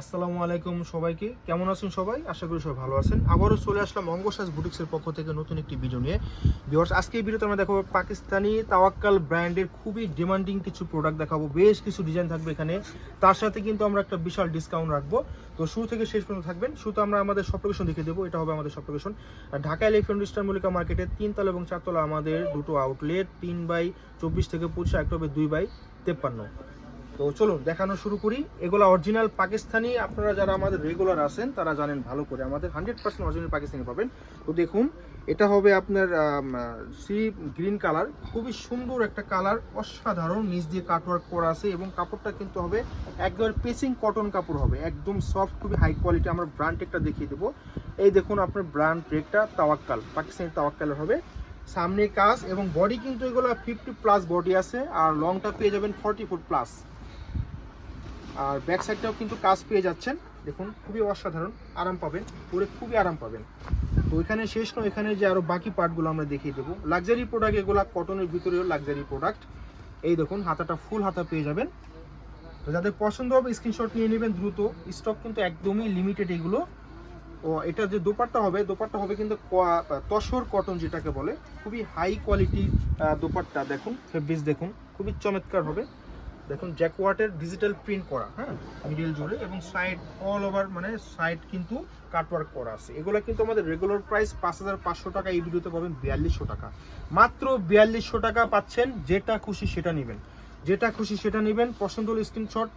আসসালামু আলাইকুম সবাইকে। কেমন আছেন সবাই? আশা করি সবাই ভালো আছেন। আবারও চলে আসলাম অঙ্গসাজ বুটিক্সের পক্ষ থেকে নতুন একটি ভিডিও নিয়ে। ভিউয়ার্স আজকে এই ভিডিওতে আমরা দেখাবো পাকিস্তানি তাওয়াক্কাল ব্র্যান্ডের খুবই ডিমান্ডিং কিছু প্রোডাক্ট দেখাবো। বেশ কিছু ডিজাইন থাকবে এখানে। তার সাথে কিন্তু আমরা একটা বিশাল ডিসকাউন্ট রাখব। তো শুরু থেকে শেষ পর্যন্ত থাকবেন। শুধু আমরা আমাদের সব লোকেশন দেখে দেবো। এটা হবে আমাদের সব location Dhaka elephant star Mallika মার্কেটের তিনতলা এবং চারতলা আমাদের দুটো আউটলেট তিন বাই চব্বিশ থেকে পঁচিশ একটা হবে দুই বাই তেপ্পান্ন। তো চলুন, দেখানো শুরু করি। এগুলো অরিজিনাল পাকিস্তানি, আপনারা যারা আমাদের রেগুলার আছেন, তারা জানেন ভালো করে। আমাদের হান্ড্রেড পার্সেন্ট অরিজিনাল পাকিস্তানি পাবেন। তো দেখুন, এটা হবে আপনার সি গ্রিন কালার খুবই সুন্দর একটা কালার অসাধারণ। নিচ দিয়ে কাটওয়ার্ক করা আছে এবং কাপড়টা কিন্তু হবে একদম পেসিং কটন কাপড় হবে। একদম সফট খুবই হাই কোয়ালিটি আমরা ব্র্যান্ড একটা দেখিয়ে দেবো। এই দেখুন আপনার ব্র্যান্ড ব্রেকটা তাওয়াক্কাল, পাকিস্তানি তাওয়াক্কালের হবে। সামনে কাজ এবং বডি কিন্তু এগুলো ফিফটি প্লাস বডি আছে। আর লংটা পেয়ে যাবেন ফর্টি ফুট প্লাস আর ব্যাক সাইডটাও কিন্তু কাজ পেয়ে যাচ্ছেন। দেখুন, খুবই অসাধারণ, আরাম পাবেন, পরে খুবই আরাম পাবেন। তো এখানে শেষ নয়, এখানে যে আরও বাকি পার্টগুলো আমরা দেখিয়ে দেবো। লাক্সারি প্রোডাক্ট এগুলো কটনের ভিতরেও লাক্সারি প্রোডাক্ট এই দেখুন, হাতাটা ফুল হাতা পেয়ে যাবেন। তো যাদের পছন্দ হবে স্ক্রিনশট নিয়ে নেবেন দ্রুত। স্টক কিন্তু একদমই লিমিটেড এগুলো। ও, এটা যে দোপাট্টা হবে দোপাট্টা হবে কিন্তু তসর কটন যেটাকে বলে, খুবই হাই কোয়ালিটির দোপাট্টা। দেখুন ফেব্রিক্স দেখুন, খুবই চমৎকার হবে। দেখুন জ্যাকওয়াটের ডিজিটাল প্রিন্ট করা হ্যাঁ মিডিল জুড়ে এবং সাইড অল ওভার মানে সাইড কিন্তু কাটওয়ার্ক করা আছে। এগুলো কিন্তু আমাদের রেগুলার প্রাইস পাঁচ হাজার পাঁচশো টাকা, এই ভিডিওতে পাবেন বিয়াল্লিশশো টাকা। মাত্র বিয়াল্লিশশো টাকা পাচ্ছেন, যেটা খুশি সেটা নেবেন। যেটা খুশি সেটা নেবেন পছন্দ হলে স্ক্রিনশট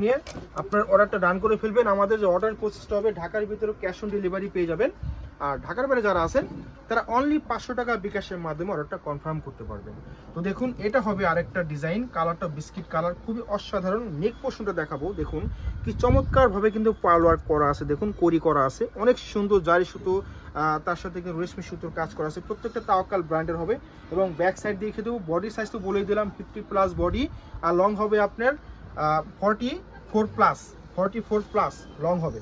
নিয়ে আপনার অর্ডারটা ডান করে ফেলবেন। আমাদের যে অর্ডার প্রসেসটা হবে, ঢাকার ভিতরে ক্যাশ অন ডেলিভারি পেয়ে যাবেন। আর ঢাকার বাইরে যারা আছেন, তারা অনলি পাঁচশো টাকা বিকাশের মাধ্যমে অর্ডারটা কনফার্ম করতে পারবেন। তো দেখুন, এটা হবে আরেকটা ডিজাইন কালারটা বিস্কিট কালার খুবই অসাধারণ। নেক পোর্শনটা দেখাবো, দেখুন, কি চমৎকারভাবে কিন্তু পার্ল ওয়ার্ক করা আছে, দেখুন করি করা আছে। অনেক সুন্দর জারি সুতো তার সাথে কিন্তু রেশমি সুতোর কাজ করা আছে। প্রত্যেকটা তাওয়াক্কাল ব্র্যান্ডের হবে এবং ব্যাক সাইড দেখে দেবো বডি সাইজ তো বলেই দিলাম ফিফটি প্লাস বডি আর লং হবে আপনার forty four plus forty four plus long হবে।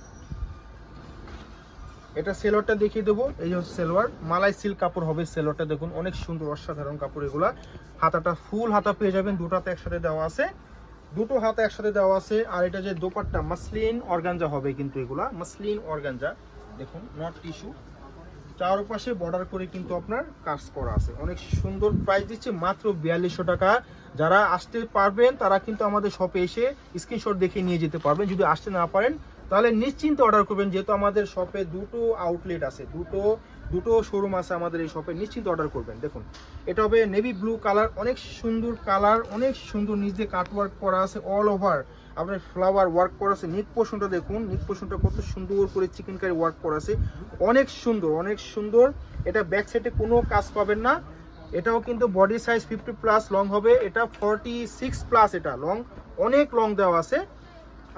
এটা সেলোয়ারটা দেখিয়ে দেবো। এই হচ্ছে সেলোয়ার মালাই সিল্ক কাপড় হবে সেলোয়ারটা দেখুন, অনেক সুন্দর, অসাধারণ কাপড় এগুলা। হাতাটা ফুল হাতা পেয়ে যাবেন দুটাতে একসাথে দেওয়া আছে। দুটো হাতে একসাথে দেওয়া আছে, আর এটা যে দোপাট্টা, মাসলিন অর্গানজা হবে কিন্তু এগুলা। মাসলিন অর্গানজা, দেখুন নট টিস্যু চারপাশে বর্ডার করে কিন্তু আপনার কাজ করা আছে। অনেক সুন্দর প্রাইস দিচ্ছে, মাত্র বিয়াল্লিশশো টাকা। যারা আসতে পারবেন, তারা কিন্তু আমাদের শপে এসে স্ক্রিনশট দেখে নিয়ে যেতে পারবেন। যদি আসতে না পারেন তাহলে নিশ্চিন্তে অর্ডার করবেন, যেহেতু আমাদের শপে দুটো আউটলেট আছে, দুটো দুটো শোরুম আছে আমাদের এই শপে নিশ্চিন্তে অর্ডার করবেন। দেখুন, এটা হবে নেভি ব্লু কালার অনেক সুন্দর কালার অনেক সুন্দর নিচ দিয়ে কাটওয়ার্ক করা আছে অল ওভার আপনার ফ্লাওয়ার ওয়ার্ক করা আছে নিক পোষণটা দেখুন নিক পোষণটা কত সুন্দর করে চিকেন কারি ওয়ার্ক করা আছে। অনেক সুন্দর অনেক সুন্দর। এটা ব্যাক সাইডে কোনো কাজ পাবেন না। এটাও কিন্তু body size fifty plus long হবে। এটা ফর্টি সিক্স প্লাস এটা লং অনেক লং দেওয়া আছে।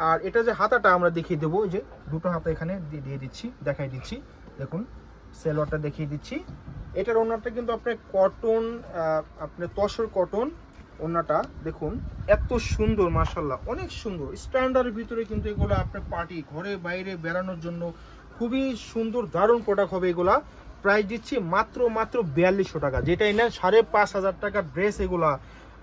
আর এটা যে হাতাটা আমরা দেখিয়ে দেবো যে দুটো হাতা এখানে দিয়ে দিচ্ছি, দেখাই দিচ্ছি। দেখুন, সেলোয়ারটা দেখিয়ে দিচ্ছি। এটার ওনারটা কিন্তু আপনার কটন আপনার তসর কটন ওনাটা দেখুন, এত সুন্দর মার্শাল্লাহ অনেক সুন্দর। স্ট্যান্ডার্ডের ভিতরে কিন্তু এগুলো আপনার পার্টি ঘরে বাইরে বেড়ানোর জন্য খুবই সুন্দর, দারুণ প্রোডাক্ট হবে এগুলা। প্রাইস দিচ্ছি মাত্র মাত্র বিয়াল্লিশশো টাকা। যেটাই নেন, সাড়ে পাঁচ হাজার টাকা ড্রেস এগুলা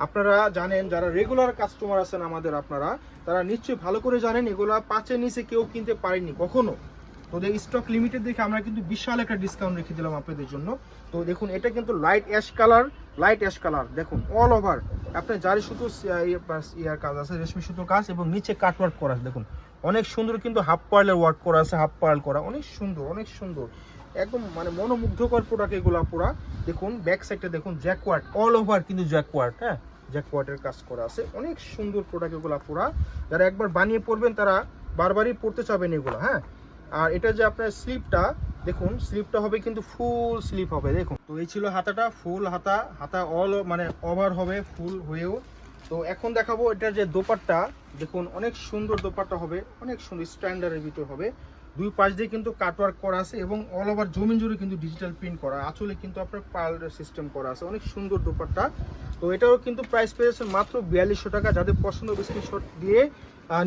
আপনারা জানেন, যারা রেগুলার কাস্টমার আছেন আমাদের আপনারা, তারা নিশ্চয়ই ভালো করে জানেন, এগুলা পাঁচের নিচে কেউ কিনতে পারেনি কখনো। তো স্টক লিমিটেড দেখে আমরা কিন্তু বিশাল একটা ডিসকাউন্ট রেখে দিলাম আপনাদের জন্য। তো দেখুন, এটা কিন্তু light ash colour light ash colour দেখুন অল ওভার আপনার জারি সুতো ইয়ার কাজ আছে, রেশমি সুতো কাজ, এবং নিচে কাটওয়ার্ক করা আছে, দেখুন। অনেক সুন্দর কিন্তু হাফ পার্লের ওয়ার্ক করা আছে হাফ পার্ল করা, অনেক সুন্দর অনেক সুন্দর। একদম মানে মনোমুগ্ধকর প্রোডাক্ট এগুলো পুরা। দেখুন ব্যাক সাইডটা দেখুন জ্যাকওয়ার্ড অল ওভার কিন্তু জ্যাকওয়ার্ড হ্যাঁ? জ্যাকওয়ার্ডের কাজ করা আছে। অনেক সুন্দর প্রোডাক্ট এগুলো পুরা। যারা একবার বানিয়ে পড়বেন তারা বারবারই পড়তে চাবেন এগুলো হ্যাঁ? আর এটা যে আপনার স্লিপটা, দেখুন, স্লিপটা হবে কিন্তু ফুল স্লিপ হবে, দেখুন। তো এই ছিল হাতাটা ফুল হাতা হাতা অল মানে ওভার হবে ফুল হয়েও। তো এখন দেখাবো এটার যে দোপাট্টা, দেখুন, অনেক সুন্দর দোপাট্টা হবে, অনেক সুন্দর স্ট্যান্ডার্ডের ভিতর হবে। দুই পাশ দিয়ে কিন্তু কাটওয়ার্ক করা আছে এবং অল ওভার জমিন জুড়ে কিন্তু ডিজিটাল প্রিন্ট করা আঁচলে কিন্তু আপনার পাল সিস্টেম করা আছে। অনেক সুন্দর দোপাট্টা। তো এটাও কিন্তু প্রাইস পেয়েছেন মাত্র বিয়াল্লিশশো টাকা। যাদের পছন্দ স্ক্রিনশট দিয়ে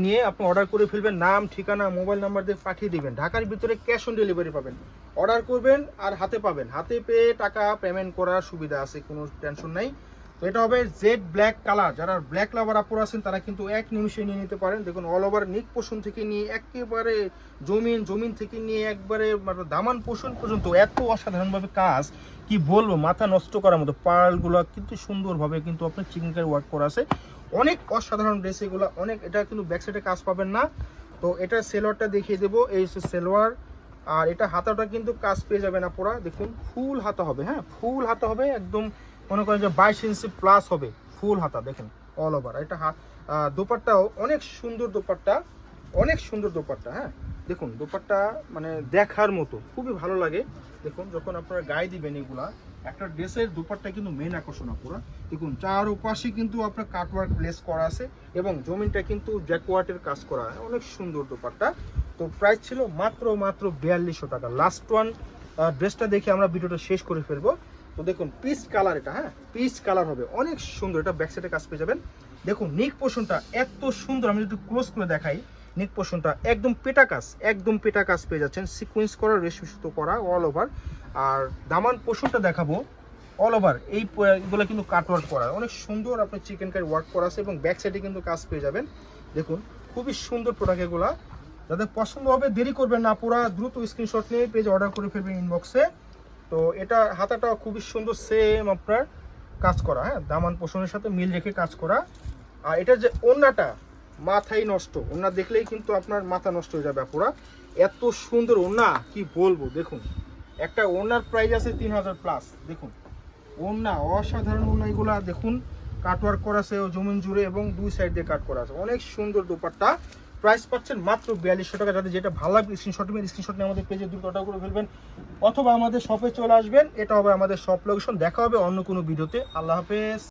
নিয়ে আপনি অর্ডার করে ফেলবেন। নাম, ঠিকানা মোবাইল নাম্বার দিয়ে পাঠিয়ে দিবেন। ঢাকার ভিতরে ক্যাশ অন ডেলিভারি পাবেন। অর্ডার করবেন আর হাতে পাবেন। হাতে পেয়ে টাকা পেমেন্ট করার সুবিধা আছে, কোনো টেনশন নাই। তো এটা হবে জেড ব্ল্যাক কালার যারা ব্ল্যাক লাভার আপুর আছেন, তারা কিন্তু এক নিমিষে নিয়ে নিতে পারেন। দেখুন অল ওভার নিক পোষণ থেকে নিয়ে একেবারে জমিন জমিন থেকে নিয়ে একবারে মানে দামান পোষণ পর্যন্ত এত অসাধারণভাবে কাজ, কি বলব, মাথা নষ্ট করার মতো পার্লগুলো কিন্তু সুন্দরভাবে কিন্তু আপনার চিকেন কারি ওয়ার্ক করা আছে। অনেক অসাধারণ ড্রেস এগুলো, অনেক, এটা কিন্তু ব্যাক সাইডে কাজ পাবেন না। তো এটা সেলোয়ারটা দেখিয়ে দেবো, এই হচ্ছে সেলোয়ার। আর এটা হাতাটা কিন্তু কাজ পেয়ে যাবে না পুরা দেখুন, ফুল হাতা হবে হ্যাঁ ফুল হাতা হবে, একদম মনে করেন যে বাইশ ইঞ্চি প্লাস হবে ফুল হাতা দেখেন অল ওভার এটা হাত আহ, দোপাট্টাও অনেক সুন্দর দোপাট্টা অনেক সুন্দর দোপাট্টা হ্যাঁ? দেখুন দোপাট্টা মানে দেখার মতো খুবই ভালো লাগে। দেখুন যখন আপনারা গায়ে দিবেন এগুলা একটা ড্রেসের দোপাট্টা কিন্তু মেন আকর্ষণ পুরো দেখুন চার ওপাশে কিন্তু আপনার কাটওয়ার্ক প্লেস করা আছে এবং জমিনটা কিন্তু জ্যাকওয়ার্টের কাজ করা অনেক সুন্দর দোপাট্টা। তো প্রাইস ছিল মাত্র মাত্র বিয়াল্লিশশো টাকা। লাস্ট ওয়ান ড্রেসটা দেখে আমরা ভিডিওটা শেষ করে ফেলব। তো দেখুন পিচ কালার এটা হ্যাঁ? পিচ কালার হবে। অনেক সুন্দর, এটা ব্যাক সাইডে কাজ পেয়ে যাবেন। দেখুন নিক পোষণটা এত সুন্দর, আমি যদি ক্লোজ করে দেখাই নিক পোষণটা একদম পেটা কাজ, একদম পেটা কাজ পেয়ে যাচ্ছেন। সিকোয়েন্স করা রেশমি সুতো করা অল ওভার আর দামান পোষণটা দেখাবো অল ওভার এই এগুলো কিন্তু কাটওয়ার্ক করা। অনেক সুন্দর আপনার চিকেন কারি ওয়ার্ক করা আছে এবং ব্যাক সাইডে কিন্তু কাজ পেয়ে যাবেন। দেখুন, খুবই সুন্দর প্রোডাক্ট এগুলা। যাদের পছন্দ হবে, দেরি করবেন না, পুরা দ্রুত স্ক্রিনশট নিয়ে পেজ অর্ডার করে ফেলবেন ইনবক্সে তো এটা হাতাটা খুবই সুন্দর সেম আপনার কাজ করা হ্যাঁ? দামান পোষণের সাথে মিল রেখে কাজ করা। আর এটা যে ওন্নাটা, মাথাই নষ্ট। ওন্না দেখলেই কিন্তু আপনার মাথা নষ্ট হয়ে যাবে পুরা এত সুন্দর ওন্না, কি বলব, দেখুন। একটা ওনার প্রাইস আছে তিন হাজার প্লাস দেখুন। ওন্না, অসাধারণ ওন্না এগুলা, দেখুন। কাটওয়ার্ক করা আছে জমিন জুড়ে এবং দুই সাইড দিয়ে কাট করা আছে। অনেক সুন্দর দোপাট্টা। প্রাইস পাচ্ছেন মাত্র বিয়াল্লিশশো টাকা। যাদের যেটা ভালো লাগবে স্ক্রিনশট নিয়ে স্ক্রিনশট নিয়ে আমাদের পেজে দুটো করে ফেলবেন। অথবা আমাদের শপে চলে আসবেন। এটা হবে আমাদের শপ লোকেশন দেখা হবে অন্য কোনো ভিডিওতে আল্লাহ হাফেজ।